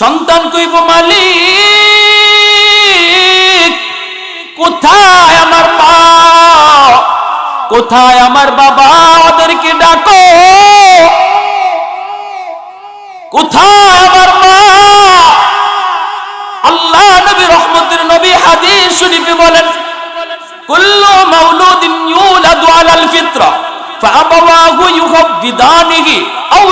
সন্তান কইব, মালিক, কোথায় আমার মা? কোথায় আমার বাবা? ওদেরকে ডাকো। কোথায় আমার মা? আল্লাহ নবী রহমতের নবী হাদিস শরীফে বলেন, কুল্লু মাউলুদিন ইউলাদু আলাল ফিত্রা, ফাআবাওয়াহু ইউহাব্বিদানিহি আও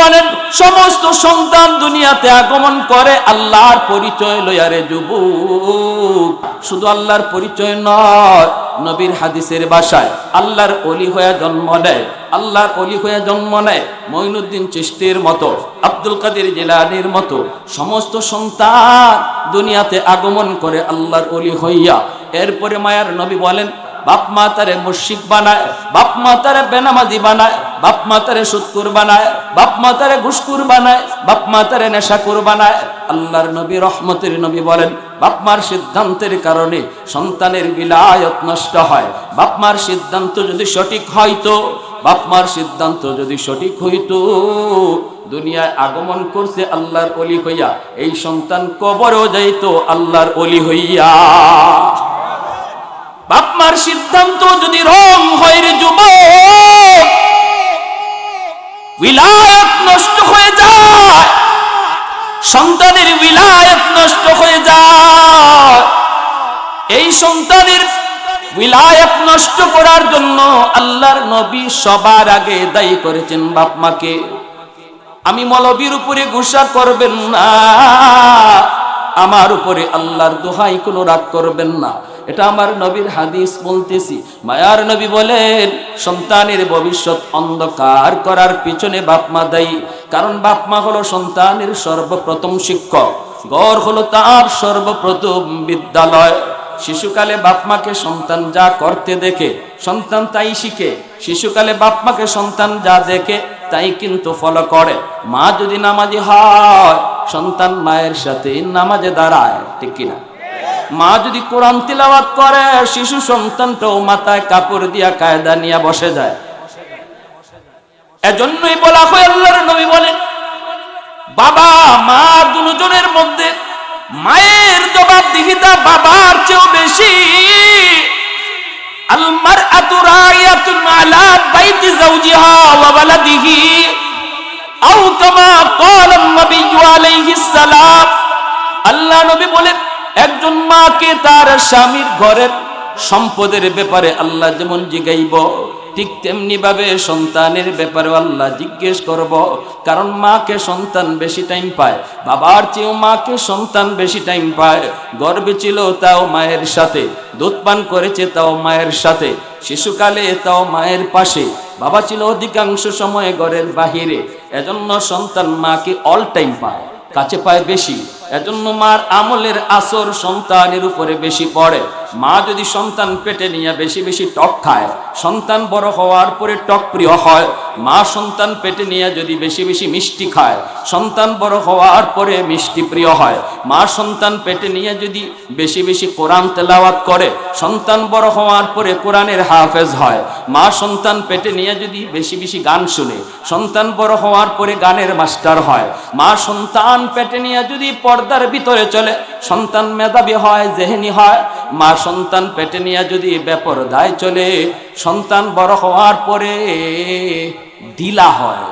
বলেন, সমস্ত সন্তান দুনিয়াতে আগমন করে আল্লাহর পরিচয় লয়ারে যুবক। শুধু আল্লাহর পরিচয় নয়, নবীর হাদিসের বাসায় আল্লাহর অলি হয়ে জন্ম নেয়, আল্লাহর অলি হয়ে জন্ম নেয় মঈনুদ্দিন চিস্তির মতো, আব্দুল কাদের জেলানির মতো। সমস্ত সন্তান দুনিয়াতে আগমন করে আল্লাহর অলি হইয়া, এরপরে মায়ার নবী বলেন বাপ মা তারে মুশিক বানায় বাপ মা তারে বেনামাজি বানায় বাপ মা তারে সুৎকুর বানায় বাপ মা তারে ঘুসকুর বানায় বাপ মা তারে নেশাকুর বানায়। আল্লাহর নবী রহমতের নবী বলেন বাপ মার সিদ্ধান্তের কারণে সন্তানের বিলায়ত নষ্ট হয়। বাপ মার সিদ্ধান্ত যদি সঠিক হয়তো বাপ মার সিদ্ধান্ত যদি সঠিক হইতো, দুনিয়ায় আগমন করছে আল্লাহর অলি হইয়া, এই সন্তান কবরও যাইতো আল্লাহর অলি হইয়া। বাপমার সিদ্ধান্ত যদি রং হয় যুব বিলায়ত নষ্ট হয়ে যায়। সন্তানের বিলায়ত নষ্ট হয়ে যায়। এই সন্তানের বিলায়ত নষ্ট করার জন্য আল্লাহর নবী সবার আগে দায়ী করেছেন বাপ মাকে আমি মলবির উপরে গুসা করবেন না, আমার উপরে আল্লাহর দোহাই কোনো রাগ করবেন না। এটা আমার নবীর হাদিস বলতেছি। মায়ার নবী বলেন, সন্তানের ভবিষ্যৎ অন্ধকার করার পিছনে বাপমা দায়ী। কারণ বাপমা হলো সন্তানের সর্বপ্রথম শিক্ষক। গড় হলো তার সর্বপ্রথম বিদ্যালয়। শিশুকালে বাপমাকে সন্তান যা করতে দেখে, সন্তান তাই শিখে। শিশুকালে বাপমাকে সন্তান যা দেখে, তাই কিন্তু ফলো করে। মা যদি নামাজি হয়, সন্তান মায়ের সাথে নামাজে দাঁড়ায়, ঠিক কিনা? মা যদি কোরআন তিলাওয়াত করে, শিশু সন্তানটাও মাথায় কাপড় দিয়া কায়দা নিয়ে বসে যায়। এজন্যই বলা হয়, আল্লাহর নবী বলেন, বাবা, মা দুজনের মধ্যে মায়ের জবাবদিহিতা বাবার চেয়েও বেশি। আলমার আতুরায়াতুন আলা বাইতি যাওজিহা ওয়া আও কামা নবী আলাইহিস সালাম। আল্লাহ নবী বলেন একজন মাকে তার স্বামীর ঘরের সম্পদের ব্যাপারে আল্লাহ যেমন জিগাইব, ঠিক তেমনি ভাবে সন্তানের ব্যাপারে আল্লাহ জিজ্ঞেস করব। কারণ মাকে সন্তান বেশি টাইম পায়, বাবার চেয়েও মাকে সন্তান বেশি টাইম পায়। গর্বে ছিল তাও মায়ের সাথে, দুধ পান করেছে তাও মায়ের সাথে, শিশুকালে তাও মায়ের পাশে। বাবা ছিল অধিকাংশ সময়ে ঘরের বাহিরে, এজন্য সন্তান মাকে অল টাইম পায়, কাছে পায় বেশি। এজন্য মার আমলের আসর সন্তানের উপরে বেশি পড়ে। মা যদি সন্তান পেটে নিয়ে বেশি বেশি টক খায়, সন্তান বড় হওয়ার পরে টক প্রিয় হয়, মা সন্তান পেটে নিয়ে যদি বেশি বেশি মিষ্টি খায়, সন্তান বড় হওয়ার পরে মিষ্টি প্রিয় হয়, মা সন্তান পেটে নিয়ে যদি বেশি বেশি কোরআন তেলাওয়াত করে, সন্তান বড় হওয়ার পরে কোরআনের হাফেজ হয়, মা সন্তান পেটে নিয়ে যদি বেশি বেশি গান শুনে, সন্তান বড় হওয়ার পরে গানের মাস্টার হয়, মা সন্তান পেটে নিয়ে যদি পর্দার ভিতরে চলে, সন্তান মেধাবী হয়, জেহেনি হয় মা সন্তান পেটে নিয়ে যদি বেপরদায় চলে, সন্তান বড় হওয়ার পরে দিলা হয়,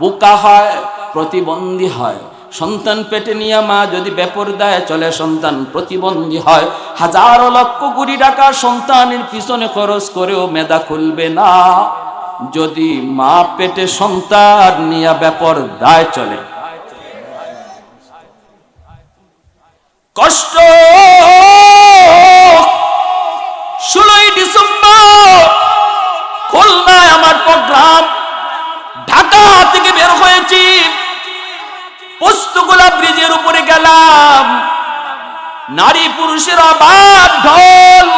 বোকা হয়, প্রতিবন্ধী হয়। সন্তান পেটে নিয়ে মা যদি বেপরদায় চলে, সন্তান প্রতিবন্ধী হয়। হাজারো লক্ষ কোটি টাকা সন্তানের পিছনে খরচ করেও মেধা খুলবে না। যদি মা পেটে সন্তান নিয়ে ব্যাপার দায় চলে। কষ্ট ষোলোই ডিসেম্বর, খুলনায় আমার প্রোগ্রাম। ঢাকা থেকে বের হয়েছি। পোস্তগোলা ব্রিজের উপরে গেলাম। নারী পুরুষের আবার ঢল।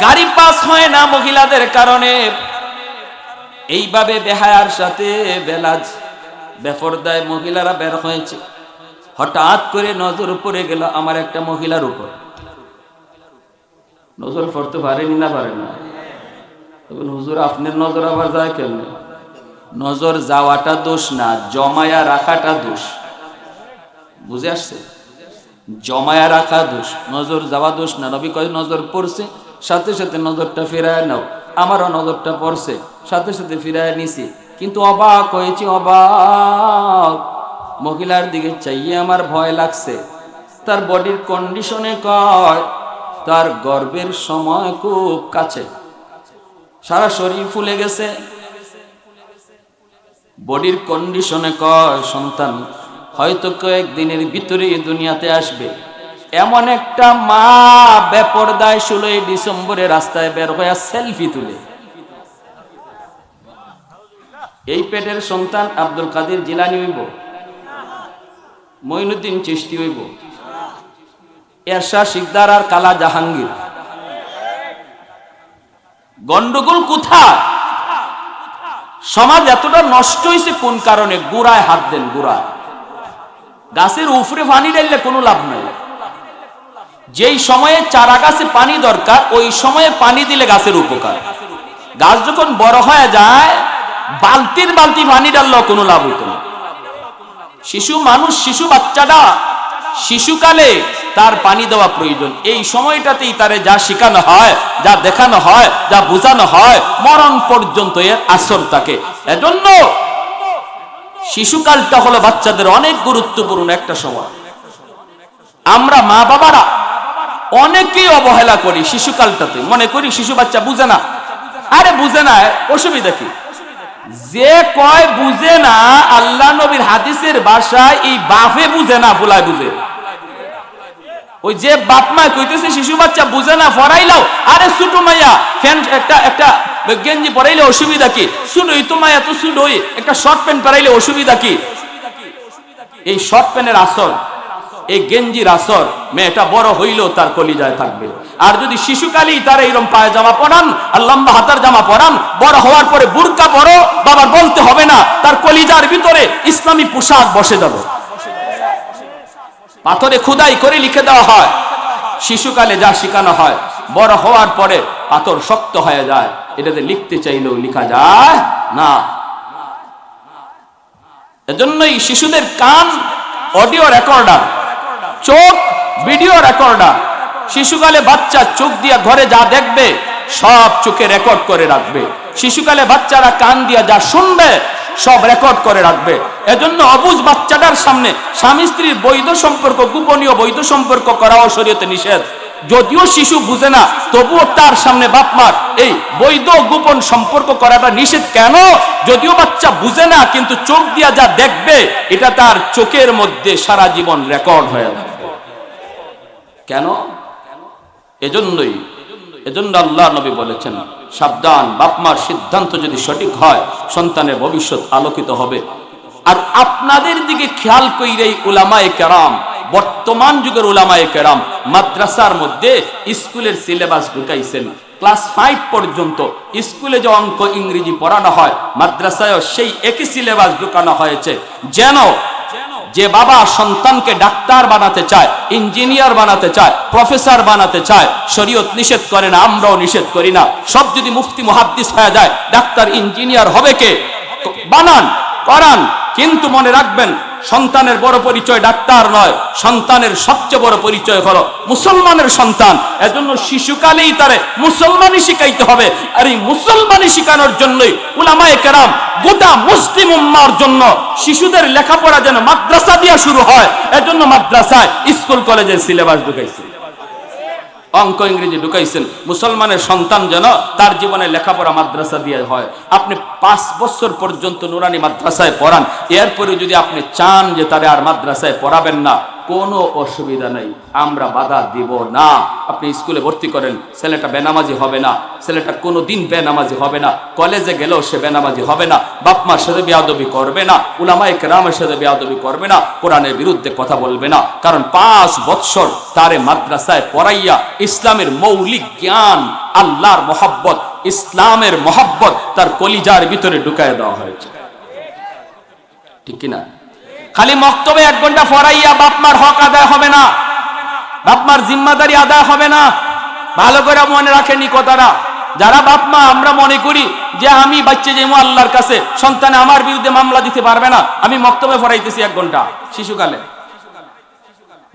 গাড়ি পাস হয় না মহিলাদের কারণে। এইভাবে বেহায়ার সাথে বেলাজ বেফরদায় মহিলারা বের হয়েছে। হঠাৎ করে নজর পড়ে গেল আমার একটা মহিলার উপর। নজর পড়তে পারেনি না পারে না। তখন হুজুর, আপনার নজর আবার যায় কেমনে? নজর যাওয়াটা দোষ না, জমায়া রাখাটা দোষ। বুঝে আসছে? জমায়া রাখা দোষ, নজর যাওয়া দোষ না। নবী কয়, নজর পড়ছে, সাথে সাথে নজরটা ফেরায় নাও। আমারও নজরটা পড়ছে, সাথে সাথে ফিরায় নিছি। কিন্তু অবাক হয়েছি, অবাক। মহিলার দিকে চাইয়ে আমার ভয় লাগছে। তার বডির কন্ডিশনে কয় তার গর্বের সময় খুব কাছে। সারা শরীর ফুলে গেছে। বডির কন্ডিশনে কয়, সন্তান, হয়তো কয়েকদিনের ভিতরে দুনিয়াতে আসবে। এমন একটা মা বেপরদায় ষোলোই ডিসেম্বরে রাস্তায় বের হয়ে সেলফি তুলে। এই পেটের সন্তান আব্দুল কাদের জিলানি হইব মঈনুদ্দিন চিষ্টি হইব। এরশা শিকদার আর কালা জাহাঙ্গীর। গন্ডগোল কোথায়? সমাজ এতটা নষ্ট হয়েছে কোন কারণে? গুড়ায় হাত দেন, গুড়ায়। গাছের উফরে পানি ডাইলে কোনো লাভ নাই। যেই সময়ে চারা গাছে পানি দরকার, ওই সময়ে পানি দিলে গাছের উপকার। গাছ যখন বড় হয়ে যায়, বালতির বালতি পানি ডাললেও কোনো লাভ হতো না। শিশু মানুষ, শিশু বাচ্চাটা শিশুকালে তার পানি দেওয়া প্রয়োজন। এই সময়টাতেই তারে যা শেখানো হয়, যা দেখানো হয়, যা বোঝানো হয়, মরণ পর্যন্ত এর আসর থাকে। এজন্য শিশুকালটা হলো বাচ্চাদের অনেক গুরুত্বপূর্ণ একটা সময়। আমরা মা বাবারা অনেকেই অবহেলা করি শিশুকালটাতে। মনে করি শিশু বাচ্চা বুঝে না। আরে বুঝে না, অসুবিধা কি? যে কয় বুঝে না, আল্লাহ নবীর হাদিসের বাসায় এই বাফে বুঝে না, ভুলায় বুঝে। ওই যে বাপ মা কইতেছে, শিশু বাচ্চা বুঝে না ফরাইলাও আরে ছোট মাইয়া, ফ্যান, একটা একটা গেঞ্জি পরাইলে অসুবিধা কি? শুনোই তো মায়া তো শুনোই একটা শর্ট প্যান্ট পরাইলে অসুবিধা কি? এই শর্ট প্যান্টের আসর এই গেঞ্জির আসর মেয়েটা বড় হইলেও তার কলিজায় থাকবে। আর যদি শিশুকালেই তার এইরকম পায়ে জামা পরান, আর লম্বা হাতার জামা পরান, বড় হওয়ার পরে বুরকা বড় বাবার বলতে হবে না, তার কলিজার ভিতরে ইসলামী পোশাক বসে যাবে। পাথরে খুদাই করে লিখে দেওয়া হয়। শিশুকালে যা শেখানো হয়, বড় হওয়ার পরে পাথর শক্ত হয়ে যায়। এটাতে লিখতে চাইলেও লেখা যায় না। এজন্যই শিশুদের কান, অডিও রেকর্ডার, চোখ, ভিডিও রেকর্ডার, শিশুকালে বাচ্চা চোখ দিয়া ঘরে যা দেখবে, সব চোখে রেকর্ড করে রাখবে। শিশুকালে বাচ্চারা কান দিয়া যা শুনবে, সব রেকর্ড করে রাখবে। এজন্য অবুজ বাচ্চাটার সামনে স্বামী স্ত্রীর বৈধ সম্পর্ক, গোপনীয় বৈধ সম্পর্ক করাও শরীয়তে নিষেধ। যদিও শিশু বুঝে না, তবুও তার সামনে বাপ মার এই বৈধ গোপন সম্পর্ক করাটা নিষেধ। কেন? যদিও বাচ্চা বুঝে না, কিন্তু চোখ দিয়া যা দেখবে, এটা তার চোখের মধ্যে সারা জীবন রেকর্ড হয়ে যাবে কেন? এজন্যই, এজন্য আল্লাহ নবী বলেছেন, সাবধান বাপমার সিদ্ধান্ত যদি সঠিক হয়, সন্তানের ভবিষ্যৎ আলোকিত হবে। আর আপনাদের দিকে খেয়াল কইরেই উলামায়ে কেরাম, বর্তমান যুগের উলামায়ে কেরাম মাদ্রাসার মধ্যে স্কুলের সিলেবাস ঢুকাইছেন। ক্লাস ফাইভ পর্যন্ত স্কুলে যে অঙ্ক ইংরেজি পড়ানো হয়, মাদ্রাসায়ও সেই একই সিলেবাস ঢুকানো হয়েছে। যেন যে বাবা সন্তানকে ডাক্তার বানাতে চায়, ইঞ্জিনিয়ার বানাতে চায়, প্রফেসর বানাতে চায়, শরীয়ত নিষেধ করে না, আমরাও নিষেধ করি না, সব যদি মুফতি, মুহাদ্দিস হয়ে যায়, ডাক্তার, ইঞ্জিনিয়ার হবে কে? বানান। করান, কিন্তু মনে রাখবেন, সন্তানের বড় পরিচয় ডাক্তার নয়, সন্তানের সবচেয়ে বড় পরিচয় হলো মুসলমানের সন্তান। এজন্য শিশুকালেই তারে মুসলমানই শিখাইতে হবে। আর এই মুসলমানই শিখানোর জন্যই উলামায়ে কেরাম গোটা মুসলিম উম্মার জন্য শিশুদের লেখাপড়া যেন মাদ্রাসা দিয়া শুরু হয়। এজন্য মাদ্রাসায় স্কুল, কলেজের সিলেবাস ঢুকাইছে। অঙ্ক ইংরেজি ঢুকাইছেন। মুসলমানের সন্তান যেন তার জীবনে লেখাপড়া মাদ্রাসা দিয়ে হয়। আপনি পাঁচ বছর পর্যন্ত নুরানি মাদ্রাসায় পড়ান। এরপরে যদি আপনি চান যে তারা আর মাদ্রাসায় পড়াবেন না কোনো অসুবিধা নেই। আমরা বাধা দিব না। আপনি স্কুলে ভর্তি করেন, ছেলেটা বেনামাজি হবে না। ছেলেটা কোনো দিন বেনামাজি হবে না। কলেজে গেলেও সে বেনামাজি হবে না। বাপ মার সাথে বেয়াদবি করবে না। উলামায়ে কেরামের সাথে বেয়াদবি করবে না। কোরআনের বিরুদ্ধে কথা বলবে না। কারণ পাঁচ বৎসর তারে মাদ্রাসায় পড়াইয়া ইসলামের মৌলিক জ্ঞান, আল্লাহর মহাব্বত, ইসলামের মহাব্বত তার কলিজার ভিতরে ঢুকায় দেওয়া হয়েছে। ঠিক কিনা? খালি মক্তবে এক ঘণ্টা ফরাইয়া বাপমার হক আদায় হবে না। বাপমার জিম্মাদারি আদায় হবে না। ভালো করে মনে রাখেনি কথাটা যারা বাপমা, আমরা মনে করি যে আমি বাচ্চা যাইমু আল্লাহর কাছে। সন্তানে আমার বিরুদ্ধে মামলা দিতে পারবে না। আমি মক্তবে ফরাইতেছি এক ঘণ্টা। শিশুকালে।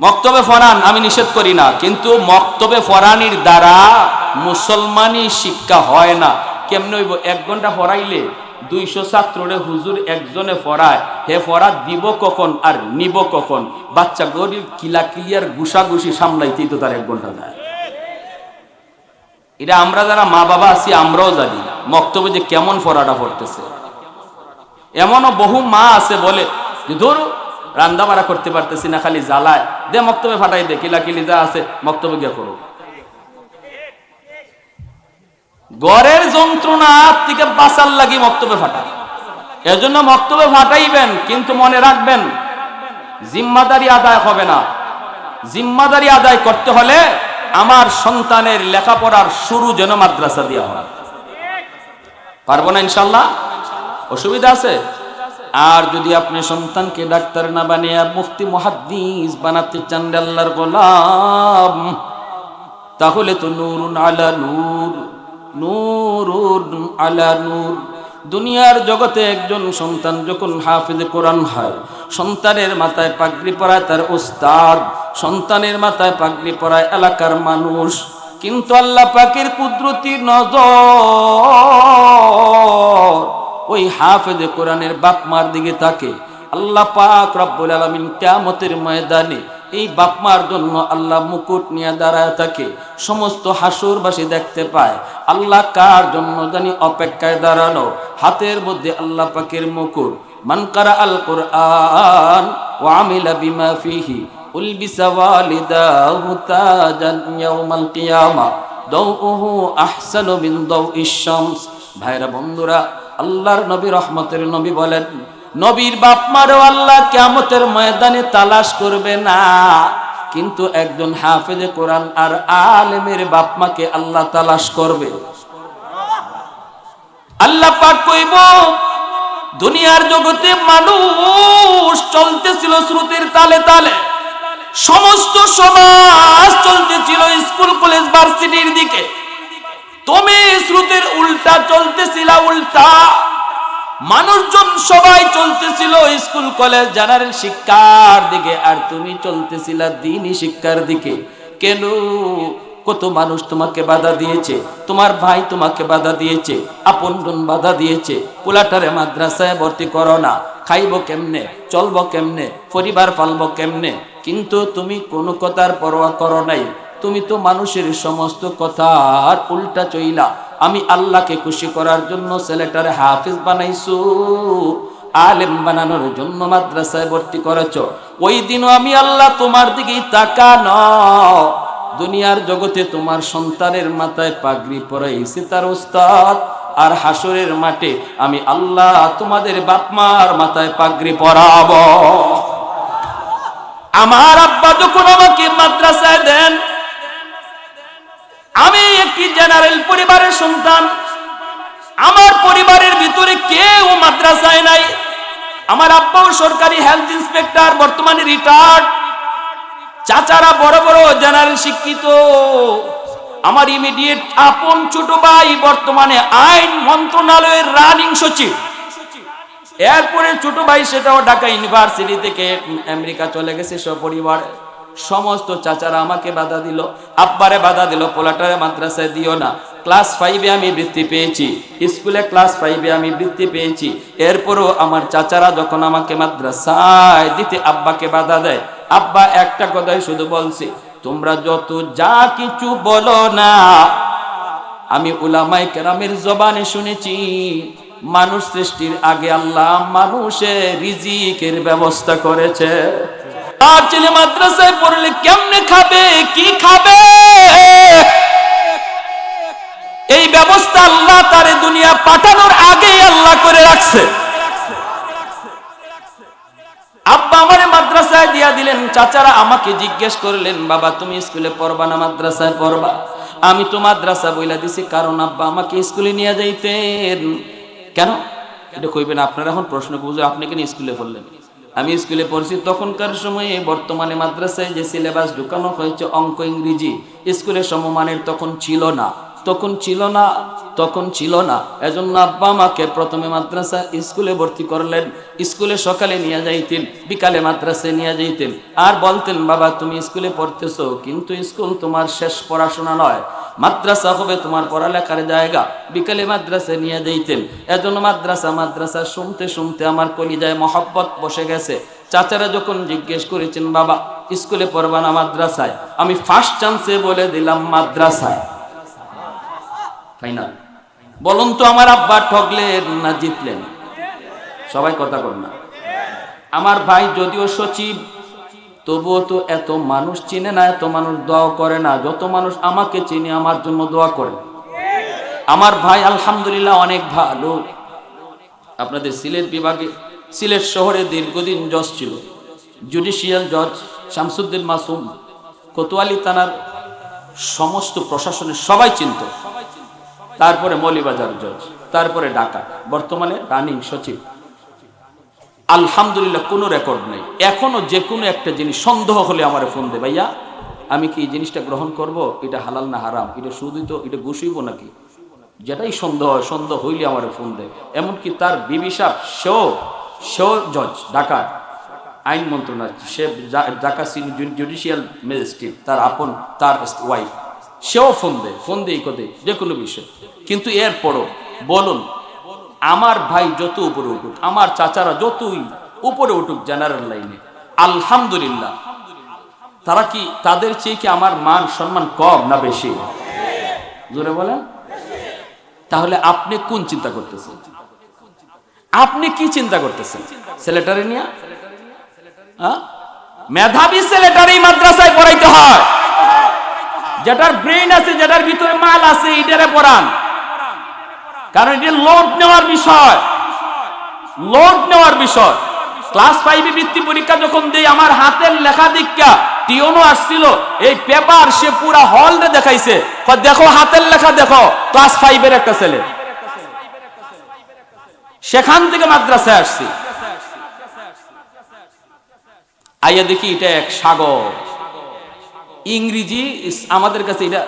মক্তবে ফরান, আমি নিষেধ করি না। কিন্তু মক্তবে ফরানির দ্বারা মুসলমানি শিক্ষা হয় না। কেমনে হইব? এক ঘণ্টা ফরাইলে দুইশো ছাত্ররে হুজুর একজনে ফরায়। হে ফরা, দিব কখন আর নিব কখন? বাচ্চা গরিব কিলা কিলিয়ার গুসাগুসি সামলাইতেই তো তার এক ঘণ্টা দেয় এটা আমরা যারা মা বাবা আছি, আমরাও জানি মক্তব্য যে কেমন ফরাটা পড়তেছে। এমনও বহু মা আছে বলে যে, ধরো রান্না বাড়া করতে পারতেছি না, খালি জ্বালায়। দে মক্তবে ফাটাই দে কিলা কিলি যা আছে, মক্তব্য গিয়ে করো। গড়ের যন্ত্রণা থেকে বাঁচার লাগি মক্তবে ফাটায়। এজন্য মক্তবে ফাটাইবেন, কিন্তু মনে রাখবেন, জিম্মাদারি আদায় হবে না। জিম্মাদারি আদায় করতে হলে আমার সন্তানের লেখাপড়ার শুরু যেন মাদ্রাসা দেওয়া হয়। পারব না ইনশাল্লাহ অসুবিধা আছে? আর যদি আপনি সন্তানকে ডাক্তার না বানিয়ে মুফতি, মহাদ্দিস বানাতে চান আল্লাহর গোলাম, তাহলে তো নুরুন আলা নূর, নূরুন আলা নূর। দুনিয়ার জগতে একজন সন্তান যখন হাফিজ কোরআন হয়, সন্তানের মাথায় পাগড়ি পরায় তার উস্তাদ সন্তানের মাথায় পাগড়ি পরায় এলাকার মানুষ। কিন্তু আল্লাহ পাকের কুদরতি নজর ওই হাফেজে কোরআনের বাপ মার দিকে তাকে। আল্লাহ পাক রব্বুল আলামিন কিয়ামতের ময়দানে এই বাপমার জন্য আল্লাহ মুকুট নিয়ে দাঁড়ায় থাকে। সমস্ত হাসুরবাসী দেখতে পায়, আল্লাহ কার জন্য জানি অপেক্ষায় দাঁড়ানো হাতের মধ্যে আল্লাহ পাকের মুকুট। মানকারা আল কোরআন ও আমিলা বিমা ফিহি, উলবিসা ভাইরা বন্ধুরা, আল্লাহর নবী রহমতের নবী বলেন নবীর বাপ মারও আল্লাহ কেমতের ময়দানে তালাশ করবে না। কিন্তু একজন হাফেজে কোরআন আর আলেমের বাপ মাকে আল্লাহ তালাশ করবে। আল্লাহ পাক কইব, দুনিয়ার জগতে মানুষ চলতেছিল শ্রুতির তালে তালে। সমস্ত সমাজ চলতেছিল স্কুল, কলেজ, ভার্সিটির দিকে। তুমি শ্রুতির উল্টা চলতেছিল, উল্টা। মানুষজন সবাই চলতেছিল স্কুল, কলেজ, জেনারেল শিক্ষার দিকে, আর তুমি চলতেছিল দিনই শিক্ষার দিকে। কেন? কত মানুষ তোমাকে বাধা দিয়েছে, তোমার ভাই তোমাকে বাধা দিয়েছে আপনজন বাধা দিয়েছে, পোলাটারে মাদ্রাসায় ভর্তি করো না, খাইব কেমনে, চলবো কেমনে, পরিবার পালবো কেমনে? কিন্তু তুমি কোনো কথার পরোয়া করো নাই, তুমি তো মানুষের সমস্ত কথার উল্টা চইলা আমি আল্লাহকে খুশি করার জন্য ছেলেটারে হাফিজ বানাইছো, আলেম বানানোর জন্য মাদ্রাসায় ভর্তি করেছ। ওই দিনও আমি আল্লাহ তোমার দিকেই তাকানো। দুনিয়ার জগতে তোমার সন্তানের মাথায় পাগড়ি পরাইছে তার উস্তাদ আর হাসরের মাঠে আমি আল্লাহ তোমাদের বাপমার মাথায় পাগড়ি পরাব। আমার আব্বা যখন আমাকে মাদ্রাসায় দেন আমি একটি জেনারেল পরিবারের সন্তান। আমার পরিবারের ভিতরে কেউ মাদ্রাসায় নাই। আমার আব্বাও সরকারি হেলথ ইন্সপেক্টর বর্তমানে রিটায়ার্ড চাচারা বড় বড় জেনারেল শিক্ষিত। আমার ইমিডিয়েট আপন ছোট ভাই বর্তমানে আইন মন্ত্রণালয়ের রানিং সচিব। এরপরে ছোট ভাই সেটাও ঢাকা ইউনিভার্সিটি থেকে আমেরিকা চলে গেছে সব সপরিবার। সমস্ত চাচারা আমাকে বাধা দিল। আব্বারে বাধা দিল, পোলাটারে মাদ্রাসায় দিও না। ক্লাস ফাইভে আমি বৃত্তি পেয়েছি। স্কুলে ক্লাস ফাইভে আমি বৃত্তি পেয়েছি। এরপরও আমার চাচারা যখন আমাকে মাদ্রাসায় দিতে আব্বাকে বাধা দেয়, আব্বা একটা কথাই শুধু বলছি, তোমরা যত যা কিছু বলো না। আমি উলামাই কেরামের জবানে শুনেছি, মানুষ সৃষ্টির আগে আল্লাহ মানুষের রিজিকের ব্যবস্থা করেছে। আর ছেলে মাদ্রাসায় পড়লে কেমনে খাবে? কি খাবে? এই ব্যবস্থা আল্লাহ তার দুনিয়া পাঠানোর আগেই আল্লাহ করে রাখছে। আব্বা আমারে মাদ্রাসায় দিয়া দিলেন, চাচারা আমাকে জিজ্ঞেস করলেন, বাবা, তুমি স্কুলে পড়বা না মাদ্রাসায় পড়বা? আমি তো মাদ্রাসা বইলা দিছি, কারণ আব্বা আমাকে স্কুলে নিয়ে যাইতেন। কেন? এটা কইবেন, আপনারা এখন প্রশ্ন বুঝে আপনি কেন স্কুলে পড়লেন? আমি স্কুলে পড়ছি, তখনকার সময়ে বর্তমানে মাদ্রাসায় যে সিলেবাস ঢুকানো হয়েছে অঙ্ক ইংরেজি, স্কুলে সমমানের তখন ছিল না। তখন ছিল না তখন ছিল না। এজন্য আব্বা আমাকে প্রথমে মাদ্রাসা স্কুলে ভর্তি করলেন। স্কুলে সকালে নিয়ে যাইতেন, বিকালে মাদ্রাসায় নিয়ে যাইতেন। আর বলতেন, বাবা, তুমি স্কুলে পড়তেছো, কিন্তু স্কুল তোমার শেষ পড়াশোনা নয়। মাদ্রাসা হবে তোমার পড়ালেখার জায়গা। বিকালে মাদ্রাসায় নিয়ে যাইতেন। এজন্য মাদ্রাসা মাদ্রাসা শুনতে শুনতে আমার কলিজায় মহব্বত বসে গেছে। চাচারা যখন জিজ্ঞেস করেছেন, বাবা, স্কুলে পড়বা না মাদ্রাসায়? আমি ফার্স্ট চান্সে বলে দিলাম, মাদ্রাসায়। ফাইনাল বলুন তো আমার আব্বা ঠকলেন না জিতলেন? সবাই কথা কর না। আমার ভাই যদিও সচিব, তবুও তো এত মানুষ চিনে না, এত মানুষ দোয়া করে না। যত মানুষ আমাকে চিনে, আমার জন্য দোয়া করে। আমার ভাই আলহামদুলিল্লাহ অনেক ভালো। আপনাদের সিলেট বিভাগে, সিলেট শহরে দীর্ঘদিন জজ ছিল। জুডিশিয়াল জজ শামসুদ্দিন মাসুম, কোতোয়ালি থানার সমস্ত প্রশাসনের সবাই চিনত। তারপরে মৌলিবাজার জজ, তারপরে ঢাকা বর্তমানে রানিং সচিব। আলহামদুলিল্লাহ কোনো রেকর্ড নেই। এখনও যে কোনো একটা জিনিস সন্দেহ হলে আমার ফোন দে, ভাইয়া, আমি কি এই জিনিসটা গ্রহণ করব? এটা হালাল না হারাম? এটা শুধুই তো, এটা ঘুষইব নাকি? যেটাই সন্দেহ হয়, সন্দেহ হইলে আমার ফোন দেয় এমনকি তার বিবি সেও সেও জজ ঢাকার আইন মন্ত্রণালয়, সে ঢাকা জুডিশিয়াল ম্যাজিস্ট্রেট, তার আপন, তার ওয়াইফ সেও ফোন দেয় ফোন দেয় কোথায় যে কোনো বিষয়। কিন্তু এরপরও বলুন, আমার ভাই যত উপরে উঠুক, আমার চাচারা যতই উপরে উঠুক জেনারেল লাইনে আলহামদুলিল্লাহ, তারা কি তাদের চেয়ে কি আমার মান সম্মান কম না বেশি? জোরে বলেন। তাহলে আপনি কোন চিন্তা করতেছেন? আপনি কি চিন্তা করতেছেন? ছেলেটারে নিয়ে? হ্যাঁ? মেধাবী ছেলেটারই মাদ্রাসায় পড়াইতে হয়। যেটার ব্রেন আছে, যেটার ভিতরে মাল আছে, এটারে পড়ান। কারণ এটা লোড নেওয়ার বিষয়। লোড নেওয়ার বিষয়। ক্লাস ফাইভে বৃত্তি পরীক্ষা যখন দেই, আমার হাতের লেখা দীক্ষা টিওনো আসছিল, এই পেপার সে পুরা হল রে দেখাইছে। দেখো, হাতের লেখা দেখো ক্লাস ফাইভের একটা ছেলে। সেখান থেকে মাদ্রাসায় আসছি। আইয়া দেখি এটা এক সাগর। ইংরেজি আমাদের কাছে এটা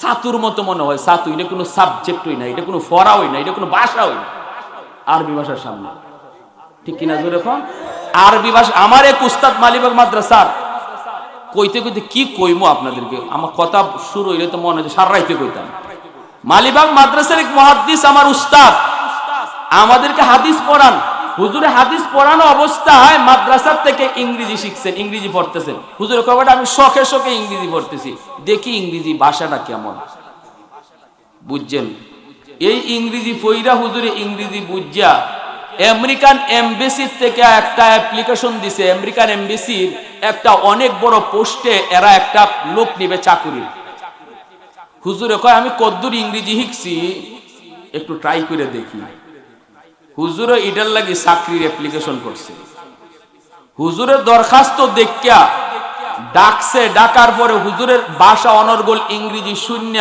সাতুর মতো মনে হয়, সাতু। এটা কোনো সাবজেক্টই না, এটা কোনো ফরাওই না, এটা কোনো ভাষাই না। আরবি ভাষার সামনে। ঠিক কিনা জোরে এখন আরবি ভাষা, আমার এক উস্তাদ মালিবাগ মাদ্রাসার, কইতে কইতে কি কইমো আপনাদেরকে? আমার কথা শুরু হইলে তো মনে হয় সার রাইতে কইতাম মালিবাগ মাদ্রাসার এক মহাদ্দিস আমার উস্তাদ, আমাদেরকে হাদিস পড়ান। হুজুরে হাদিস পড়ানো অবস্থায় মাদ্রাসার থেকে ইংরেজি শিখছেন, ইংরেজি পড়তেছেন। হুজুরে কবাটা আমি শখে শখে ইংরেজি পড়তেছি। দেখি ইংরেজি ভাষাটা কেমন? বুঝছেন? এই ইংরেজি পইরা হুজুরে ইংরেজি বুঝা আমেরিকান এমবেসির থেকে একটা অ্যাপ্লিকেশন দিছে। আমেরিকান এমবেসির একটা অনেক বড় পোস্টে এরা একটা লোক নিবে চাকুরি। হুজুরে কয়, আমি কদ্দুর ইংরেজি শিখছি, একটু ট্রাই করে দেখি। হুজুরও এটার লাগি চাকরির অ্যাপ্লিকেশন করছে। হুজুরের দরখাস্ত দেখিয়া ডাকছে, ডাকার পরে হুজুরের ভাষা অনর্গল, ইংরেজি শূন্য,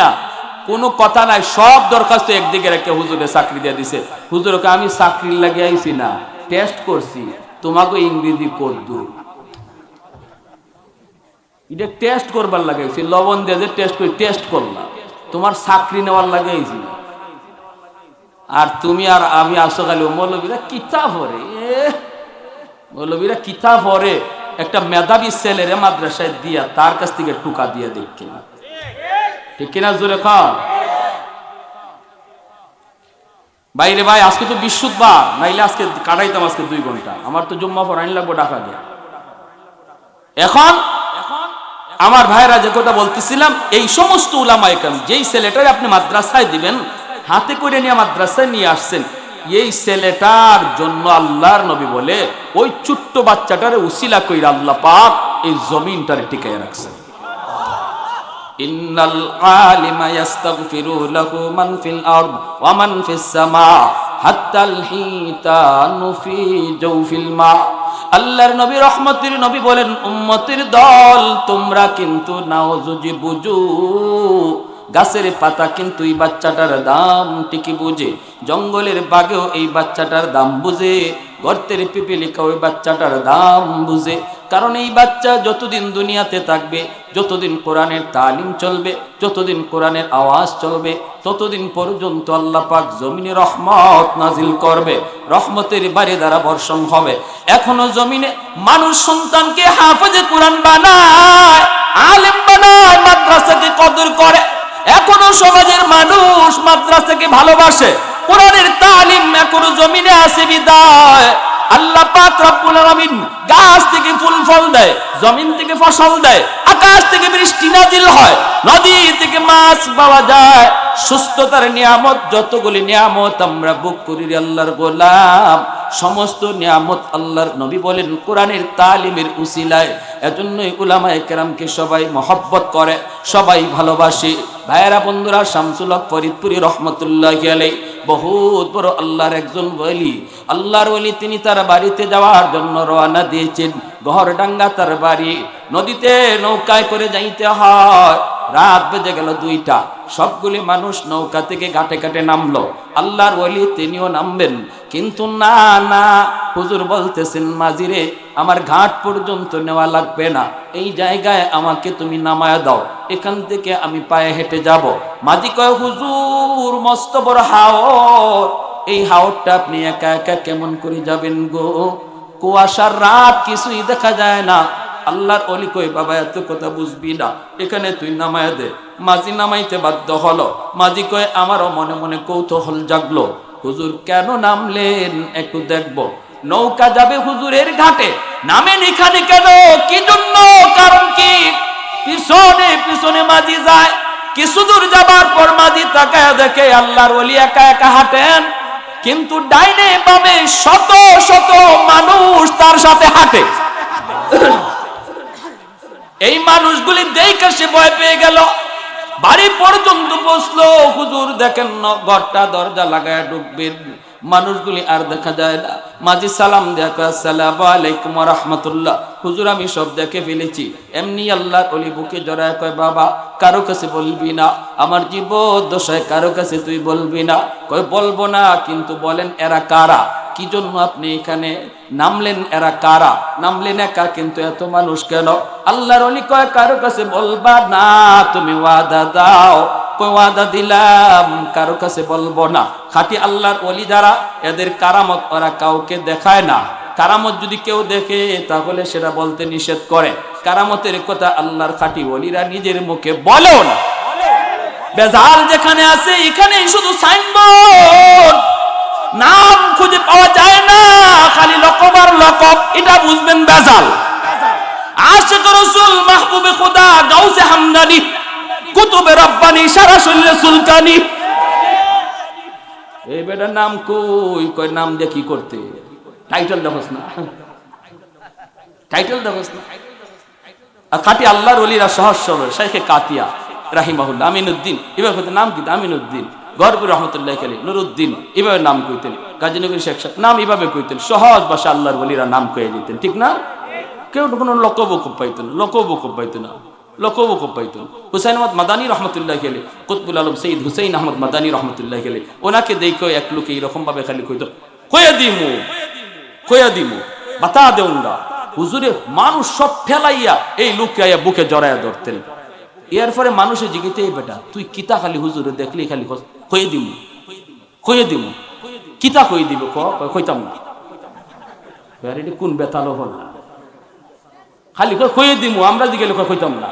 কোনো কথা নাই, সব দরখাস্ত একদিকে রেখে হুজুরে চাকরি দিয়ে দিছে। হুজুরকে আমি চাকরি লাগিয়ে আইছি না টেস্ট করছি, তোমাকে ইংরেজি করদু এটা টেস্ট করবার লাগাইছি লবণ দিয়ে যে টেস্ট করি টেস্ট করলাম। তোমার চাকরি নেওয়ার লাগাইছি না। আর তুমি আর আমি আসো খালি মৌলবীরা কিতাব পড়ে? এ, মৌলবীরা কিতাব পড়ে? একটা মেধাবী ছেলেরে মাদ্রাসায় দিয়া তার কাছ থেকে টুকা দিয়ে দেখি ঠিক কিনা জোরে খান বাইরে ভাই, আজকে তো বিশুদ্ধবার নাইলে আজকে কাটাইতাম আজকে দুই ঘণ্টা। আমার তো জুম্মা পর আইন লাগবো ডাকা দিয়ে এখন আমার ভাইরা যে কথা বলতেছিলাম, এই সমস্ত উলামায়ে কেরাম, যেই ছেলেটারে আপনি মাদ্রাসায় দিবেন হাতে করে নিয়ে মাদ্রাসায় নিয়ে আসছেন। এই ছেলেটার জন্য আল্লাহর নবী বলে, ওই ছোট্ট বাচ্চাটারে উসিলা কইরা আল্লাহ পাক এই জমিনটারে টিকায় রাখছেন। ইন্নাল আলিমা ইয়াস্তাগফিরু লাহু মান ফিল আরদ ওয়া মান ফিস সামা হাত্তাল হিতানু ফি জাওফিল মা। আল্লাহর নবী রহমতের নবী বলেন, উম্মতের দল, তোমরা কিন্তু নাওজুজি বুঝু গাছের পাতা কিন্তু এই বাচ্চাটার দাম ঠিকই বুঝে। জঙ্গলের বাগেও এই বাচ্চাটার দাম বুঝে। গর্তের পিপিলিকা ওই বাচ্চাটার দাম বুঝে। কারণ এই বাচ্চা যতদিন দুনিয়াতে থাকবে, যতদিন কোরআনের তালিম চলবে, যতদিন কোরআনের আওয়াজ চলবে, ততদিন পর্যন্ত আল্লাহ পাক জমিনে রহমত নাজিল করবে, রহমতের বাড়ি দ্বারা বর্ষণ হবে। এখনও জমিনে মানুষ সন্তানকে হাফেজে কোরআন বানায়, আলেম বানায় মাদ্রাসাকে কদর করে। এখনও সমাজের মানুষ মাদ্রাসাকে ভালোবাসে। কোরআনের তালিম এখনও জমিনে আছে বিদায়। আল্লাহ পাক রব্বুল আলামিন গাছ থেকে ফুল ফল দেয়, জমিন থেকে ফসল দেয়, আকাশ থেকে বৃষ্টি নাজিল হয়, নদী থেকে মাছ পাওয়া যায়। সুস্থতার নিয়ামত, যতগুলি নিয়ামত আমরা বুক করি আল্লাহর গোলাম, সমস্ত নিয়ামত আল্লাহর নবী বলেন কোরআনের তালিমের উসিলায়। এজন্যই উলামায়ে কেরামকে সবাই মহব্বত করে, সবাই ভালোবাসে। ভাইয়েরা, বন্ধুরা, শামসুল হক ফরিদপুরি রহমতুল্লাহ বহুত বড় আল্লাহর একজন বলি আল্লাহর বলি তিনি তার বাড়িতে যাওয়ার জন্য রওনা দিয়েছেন। গহরডাঙ্গা তার বাড়ি। নদীতে নৌকায় করে যাইতে হয়। রাত বেজে গেল দুইটা। সবগুলি মানুষ নৌকা থেকে ঘাটে ঘাটে নামলো। আল্লাহর ওলি তিনিও নামবেন। কিন্তু না না, হুজুর বলতেছেন, মাজিরে, আমার ঘাট পর্যন্ত নেওয়া লাগবে না। এই জায়গায় আমাকে তুমি নামায় দাও। এখান থেকে আমি পায়ে হেঁটে যাব। মাঝি কয়, হুজুর, মস্ত বড় হাওর। এই হাওরটা আপনি একা একা কেমন করে যাবেন গো? কুয়াশার রাত, কিছুই দেখা যায় না। আল্লাহর অলি কই বাবা, এত কথা বুঝবি না। এখানে তুই নামায় দে। মাঝি নামাইতে বাধ্য হলো। মাঝি কয়, আমারও মনে মনে কৌতূহল জাগলো। হুজুর কেন নামলেন? একটু দেখব। নৌকা যাবে হুজুরের ঘাটে। নামেন এখানে কেন? কি জন্য? কারণ কি? পিছনে পিছনে মাঝি যায়। কিছু দূর যাবার পর মাঝি তাকায় দেখে আল্লাহর ওলি একা একা হাঁটেন। কিন্তু ডাইনে বামে শত শত মানুষ তার সাথে হাঁটে। এই মানুষগুলি দেখে সে ভয় পেয়ে গেল। বাড়ি পর্যন্ত বসল। হুজুর দেখেন ঘরটা দরজা লাগায় ঢুকবেন। মানুষগুলি আর দেখা যায় না। মাঝি সালাম দেখা সালাম আলাইকুম রহমতুল্লাহ। হুজুর, আমি সব দেখে ফেলেছি। এমনি আল্লাহ অলি বুকে জড়ায় কয়, বাবা, কারও কাছে বলবি না। আমার জীব দশায় কারও কাছে তুই বলবি না। কয়, বলব না, কিন্তু বলেন এরা কারা? কি জন্য আপনি এখানে নামলেন? এরা কারা? নামলেন একা, কিন্তু এত মানুষ কেন? আল্লাহর অলি কয়, কারও কাছে বলবা না, তুমি ওয়াদা দাও। ওয়াদা দিলাম, কারও কাছে বলব না। খাটি আল্লাহর অলি যারা, এদের কারামত ওরা কাউকে দেখায় না। কারামত যদি কেউ দেখে, তাহলে সেটা বলতে নিষেধ করে। কারামতের কথা আল্লাহর খাটি অলিরা নিজের মুখে বলেও না। বেজাল যেখানে আছে, এখানেই শুধু সাইনবোর্ড। নাম খুঁজে পাওয়া যায় না, খালি লকব আর লকব, এটা বুঝবেন বেজাল। আশিক রসুল, মাহবুবে খোদা, গাউসে হামদানি, কুতুবে রব্বানি, সারা শরীরে সুলতানি। এই বেটার নাম কই? কই নাম দিয়ে কি করতে? টাইটেল দেখোস না। টাইটেল দেখোস না। খাটি আল্লাহর অলিরা সহজ শেখে কাতিয়া, রাহিমাহুল্লাহ, আমিনুদ্দিন। এবার নাম কি? আমিনুদ্দিন। গরপুর রহমতুল্লাহ খেলে নুরুদ্দিন, এভাবে নাম কইতেন। কাজীনগরী শেখ সাহেব নাম এভাবে কইতেন, সহজ ভাষা আল্লাহর বলিরা নাম কয়ে দিতেন, ঠিক না? কেউ কোনো লোকবকুব পাইতেন লোকবকুব পাইত না লোকবকুব পাইতেন হুসাইন আহমদ মাদানী রহমতুল্লাহ খেলে কুতবুল আলম সঈদ হুসাইন আহমদ মাদানী রহমতুল্লাহ খেলে ওনাকে দেখো এক লোকে এইরকম ভাবে খালি কইতো কয়ে দিমু কয়া দিমু, বাতা দেউঙ্গা হুজুরে মানুষ সব ফেলাইয়া এই লোককে আইয়া বুকে জড়াইয়া ধরতেন। এর পরে জিগিতে এই বেটা, তুই কিতা খালি হুজুরে দেখলি খালি কয়ে দিমু। কয়ে দিব কিতা কই দিব? কয়, কইতাম না এটি কোন বেতালো হল না খালি কয় কয়ে দিমু। আমরা দিকে কয় কইতাম না।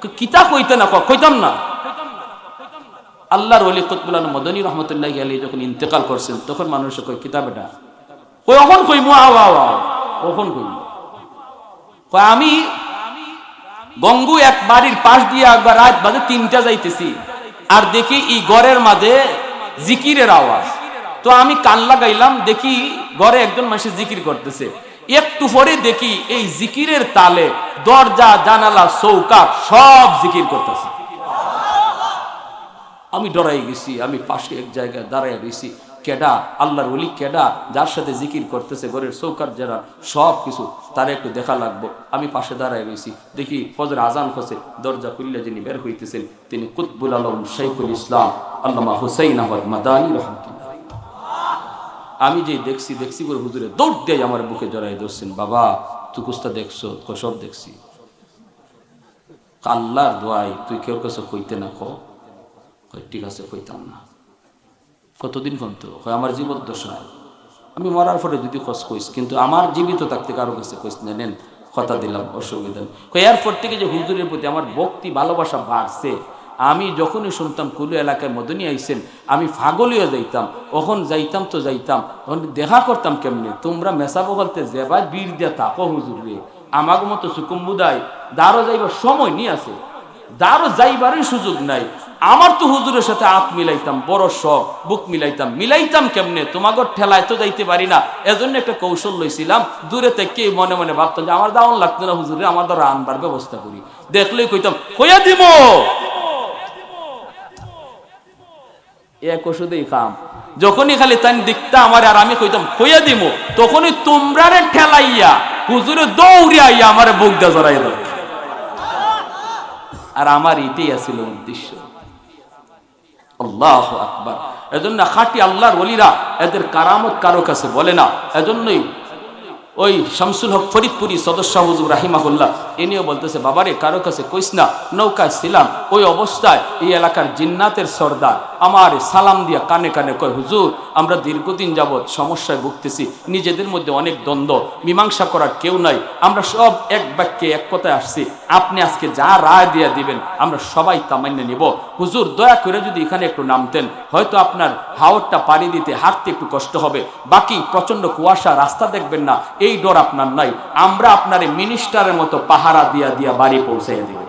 কয়, কিতা কইতে না কইতাম না। আল্লাহর ওলি কুতবুল আলম মদনী রহমতুল্লাহ আলী যখন ইন্তেকাল করছেন তখন মানুষ কয় কিতাব এটা কই অখন কইমু? আও আও আও। কখন কইমু। কয় আমি গঙ্গু এক বাড়ির পাশ দিয়ে একবার রাত বাজে তিনটা যাইতেছি। আর দেখি এই গড়ের মাঝে জিকিরের আওয়াজ। তো আমি কান লাগাইলাম, দেখি ঘরে একজন মানুষ জিকির করতেছে। একটু পরে দেখি এই জিকিরের তালে দরজা, জানালা চৌকাট সব জিকির করতেছে। আমি ডরাই গেছি, আমি পাশে এক জায়গায় দাঁড়াই গেছি কেডা, আল্লাহর ওলি কেডা, যার সাথে জিকির করতেছে, ঘরের চৌকার যারা, সব কিছু তার একটু দেখা লাগবো। আমি পাশে দাঁড়ায় গেছি দেখি ফজর আজান খসে দরজা খুললে যিনি বের হইতেছেন, তিনি কুতবুল আলম শেখুল ইসলাম, আল্লামা হুসাইন আহমদ মাদানী রহমতুল্লাহ আমি যে দেখছি দেখছি করে হুজুরে দৌড় দিয়ে আমার বুকে জড়াই ধরছেন, বাবা, তুই কুস্তা দেখছ? কই সব দেখছি। আল্লাহর দোয়াই তুই কেউ কাছে কইতে না কো ঠিক আছে, কইতাম না। কতদিন হয় আমার জীবদ্দশায় আমি মরার পরে যদি খোঁজ কইস কিন্তু আমার জীবিত থাকতে কারও কাছে কইস না, নেন, কথা দিলাম, অসুবিধা নেই। এরপর থেকে যে হুজুরের প্রতি আমার ভক্তি, ভালোবাসা বাড়ছে, আমি যখনই শুনতাম, কুলু এলাকায় মদনী আইসেন আমি ফাগলিও যাইতাম ওখন যাইতাম তো যাইতাম, তখন দেখা করতাম কেমনে? তোমরা মেসা বলতে যেবা বীর দিয়া তাকো হুজুর রে। আমার মতো সুকুম্বুদায় দারো যাইবার সময় নিয়ে আছে। দারো যাইবারই সুযোগ নাই। আমার তো হুজুরের সাথে আত মিলাইতাম, বড় শখ, বুক মিলাইতাম। মিলাইতাম কেমনে? তোমাগর ঠেলায় তো যাইতে পারি না। এজন্য একটা কৌশল লইছিলাম, দূরে থেকে মনে মনে ভাবতাম যে আমার দাওয়ান লাগতো না হুজুরে, আমার দ্বারা আনবার ব্যবস্থা করি। দেখলেই কইতাম কইয়া দিব! এক ওষুধেই খাম। যখনই খালি তাই দেখতা আমার আর আমি কইতাম কইয়া দিব! তখনই তোমরা রে ঠেলাইয়া, হুজুরে দৌড়িয়া আমার বুক দা জড়াই দাও আর আমার এটাই আছিল উদ্দেশ্য। আল্লাহ আকবার। এজন্য খাঁটি আল্লাহর ওলিরা এদের কারামত কারও কাছে বলে না। এজন্যই ওই শামসুল হক ফরিদপুরি সদস্য হুজুর রাহিমাহুল্লাহ, ইনিও বলতেছে, বাবারে, কারও কাছে কইস না, নৌকায় ছিলাম, ওই অবস্থায় এই এলাকার জিন্নাতের সর্দার, আমার সালাম দিয়া কানে কানে কয়, হুজুর আমরা দীর্ঘদিন যাবৎ সমস্যায় ভুগতেছি, নিজেদের মধ্যে অনেক দ্বন্দ্ব, মীমাংসা করার কেউ নাই, আমরা সব এক বাক্যে এক কথায় আসছি, আপনি আজকে যা রায় দিয়ে দিবেন, আমরা সবাই তা মান্য নিব। হুজুর, দয়া করে যদি এখানে একটু নামতেন, হয়তো আপনার হাওড়টা পানি দিতে হাঁটতে একটু কষ্ট হবে, বাকি প্রচণ্ড কুয়াশা, রাস্তা দেখবেন না, এই ডর আপনার নাই, আমরা আপনার মিনিস্টারের মতো পাহারা দিয়া দিয়া বাড়ি পৌঁছাইয়া দিব।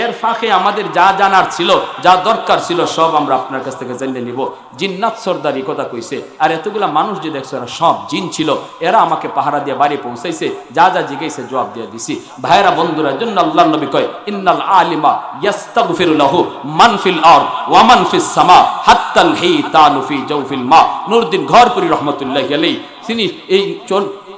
এর ফাঁকে আমাদের যা জানার ছিল, যা দরকার ছিল, সব আমরা আপনার কাছ থেকে জেনে নিব। জিন্নাত সর্দারি কথা কইছে, আর এতগুলা মানুষ যে দেখছ, এরা সব জিন ছিল। এরা আমাকে পাহারা দিয়ে বাড়ি পৌঁছাইছে, যা যা জিজ্ঞাসা জবাব দিয়ে দিছি। ভাইরা বন্ধুরা জন্য আল্লাহ নবী কয়, ইন্নাল আলিমা ইয়াস্তাগফিরু লাহু মান ফিল আরদ ওয়া মান ফিস সামা হাত্তাল হিতানু ফি জাওফিল মা। নূরউদ্দিন ঘরপুরি রহমাতুল্লাহি আলাইহি, তিনি এই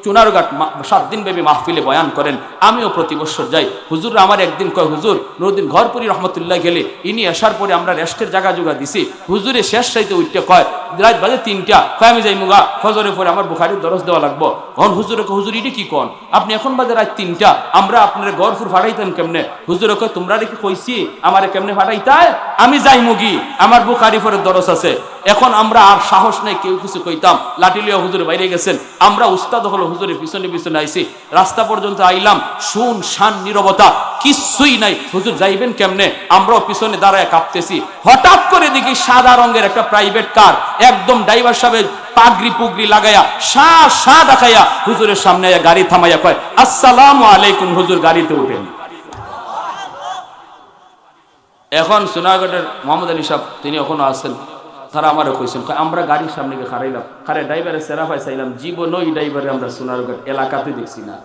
চুনারঘাট সাত দিন ব্যাপী মাহফিলে বয়ান করেন। আমিও প্রতি বছর যাই। হুজুর আমার একদিন কয়, হুজুর, নুরুদ্দিন ঘরপুরি রহমতুল্লাহ গেলে ইনি আসার পরে আমরা রেস্টের জায়গা জোগা দিছি। হুজুরে শেষ সাইতে উঠতে কয়, রাত বাজে তিনটা। কয়, আমি যাই মুগা। ফজরে পরে আমার বুখারির দরজ দেওয়া লাগবো। কখন হুজুরে হুজুর ইটি কি কন? আপনি এখন বাজে রাত তিনটা। আমরা আপনার গড়ফুর ফাটাইতাম কেমনে? হুজুরে কয়, তোমরা রেখে কইছি? আমারে কেমনে ফাটাইতায়? আমি যাই মুগি। আমার বুখারি পরে দরজ আছে। এখন আমরা আর সাহস নেই, কেউ কিছু কইতাম। লাঠিলিয়া হুজুরে বাইরে গেছেন। আমরা উস্তাদ হলো হুজুরের পিছনে পিছনে আইছি। রাস্তা পর্যন্ত আইলাম, শুন, শান, নিরবতা কিচ্ছুই নাই। হুজুর যাইবেন কেমনে? আমরাও পিছনে দাঁড়ায় কাঁপতেছি। হঠাৎ করে দেখি সাদা রঙের একটা প্রাইভেট কার, একদম ড্রাইভার সাহেব পাগড়ি পুগড়ি লাগাইয়া সা সা দেখাইয়া হুজুরের সামনে গাড়ি থামাইয়া কয়, আসসালামু আলাইকুম হুজুর, গাড়িতে উঠেন। এখন সোনাগড়ের মোহাম্মদ আলী সাহেব, তিনি এখনও আছেন। তারা আমারও কইছেন আমরা গাড়ির সামনে গিয়ে খারাইলাম খারে ড্রাইভারের সেরা পাই চাইলাম জীবন ওই ড্রাইভারে আমরা সোনারগড় এলাকাতে দেখছি না।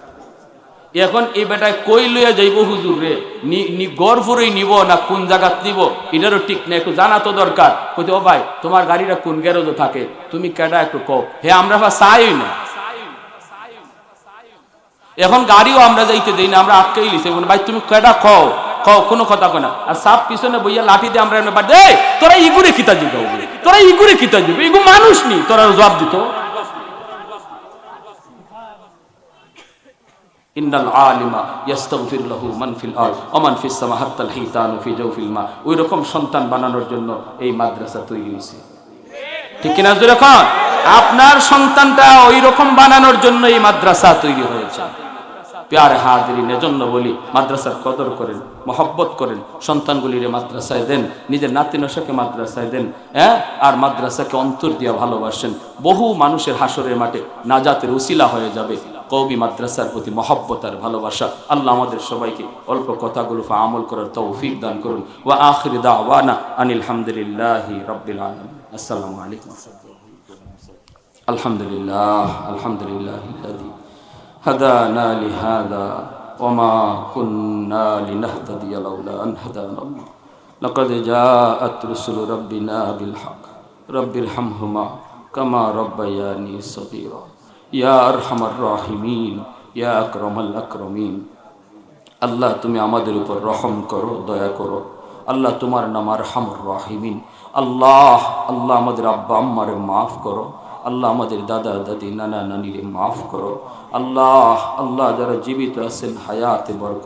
এখন এই বেটায় কই লইয়া যাইব হুজুর রে? গড়ফুরেই নিব না কোন জায়গাত নিব? এটারও ঠিক না একটু জানা তো দরকার। কইতে, ও ভাই, তোমার গাড়িটা কোন গ্যারেজে থাকে? তুমি কেডা একটু কও? হে, আমরা চাই না এখন গাড়িও আমরা যাইতে দেই না, আমরা আটকেই লিছে। ভাই, তুমি কেডা কও? কোনো কথা কয় না। আর সাপ পিছনে বইয়া লাঠি দিয়ে আমরা বাদ এই, তোরা ইগুরে কিতা দিবে তোরা ইগুরে কিতা দিবে ইগু মানুষ নি, তোরা জবাব দিত। ওই রকম সন্তান বানানোর জন্য এই মাদ্রাসা তৈরি হয়েছে ঠিক কন? আপনার সন্তানটা ওই রকম বানানোর জন্য এই মাদ্রাসা তৈরি হয়েছে। প্যার হাদিরিন এজন্য বলি, মাদ্রাসার কদর করেন, মহব্বত করেন, সন্তানগুলিরে মাদ্রাসায় দেন, নিজের নাতি নশাকে মাদ্রাসায় দেন হ্যাঁ? আর মাদ্রাসাকে অন্তর দিয়া ভালোবাসেন। বহু মানুষের হাসরের মাঠে নাজাতের উসিলা হয়ে যাবে। কৌমি মাদ্রাসার প্রতি মহব্বত আর ভালোবাসা। আল্লাহ আমাদের সবাইকে অল্প কথাগুলো আমল করার তৌফিক দান করুন। ওয়া আখির দাওয়ানা আনিল হামদুলিল্লাহি রাব্বিল আলামিন। আসসালামু আলাইকুম আলহামদুলিল্লাহ আলহামদুলিল্লাহ هدانا لهذا وما كنا لنهتدي لولا أن هدانا الله لقد جاءت رسل ربنا بالحق رب ارحمهما كما ربياني صغيرا يا أرحم الراحمين يا أكرم الأكرمين আল্লাহ তুমি আমাদের উপর রহম করো দয়া করো আল্লাহ তোমার নাম আর হামর রাহিমিন আল্লাহ আল্লাহ আমাদের আব্বা আম্মারে মাফ করো আল্লাহ আমাদের দাদা দাদি নানা নানিরে মাফ করো আল্লাহ আল্লাহ যারা জীবিত আছেন হায়াতে বরকত